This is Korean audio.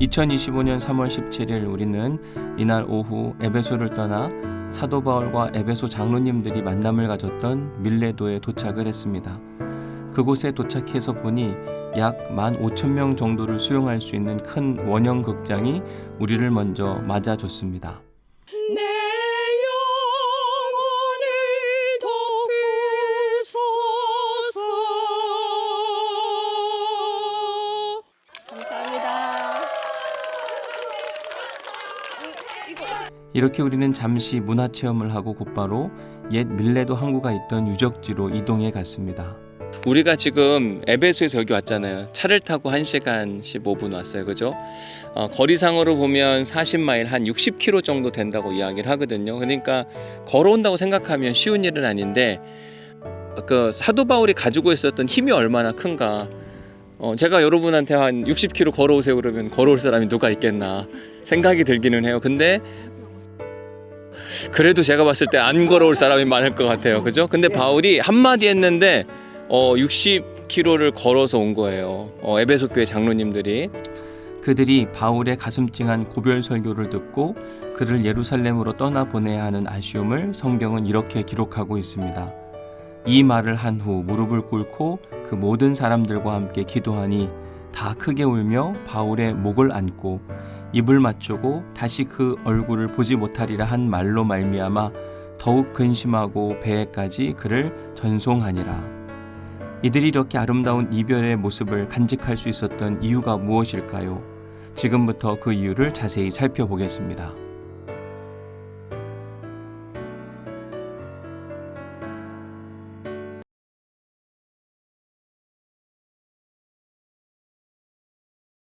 2025년 3월 17일 우리는 이날 오후 에베소를 떠나 사도 바울과 에베소 장로님들이 만남을 가졌던 밀레도에 도착을 했습니다. 그곳에 도착해서 보니 약 15,000명 정도를 수용할 수 있는 큰 원형 극장이 우리를 먼저 맞아줬습니다. 내 이렇게 우리는 잠시 문화 체험을 하고 곧바로 옛 밀레도 항구가 있던 유적지로 이동해 갔습니다. 우리가 지금 에베소에서 여기 왔잖아요. 차를 타고 1시간 15분 왔어요. 그죠? 어, 거리상으로 보면 40마일 한 60km 정도 된다고 이야기를 하거든요. 그러니까 걸어온다고 생각하면 쉬운 일은 아닌데 그 사도 바울이 가지고 있었던 힘이 얼마나 큰가. 어, 제가 여러분한테 한 60km 걸어오세요 그러면 걸어올 사람이 누가 있겠나 생각이 들기는 해요. 근데 그래도 제가 봤을 때 안 걸어올 사람이 많을 것 같아요. 그죠? 근데 바울이 한마디 했는데 어 60km를 걸어서 온 거예요. 어, 에베소 교회 장로님들이 그들이 바울의 가슴 찡한 고별 설교를 듣고 그를 예루살렘으로 떠나 보내야 하는 아쉬움을 성경은 이렇게 기록하고 있습니다. 이 말을 한 후 무릎을 꿇고 그 모든 사람들과 함께 기도하니 다 크게 울며 바울의 목을 안고 입을 맞추고 다시 그 얼굴을 보지 못하리라 한 말로 말미암아 더욱 근심하고 배에까지 그를 전송하니라. 이들이 이렇게 아름다운 이별의 모습을 간직할 수 있었던 이유가 무엇일까요? 지금부터 그 이유를 자세히 살펴보겠습니다.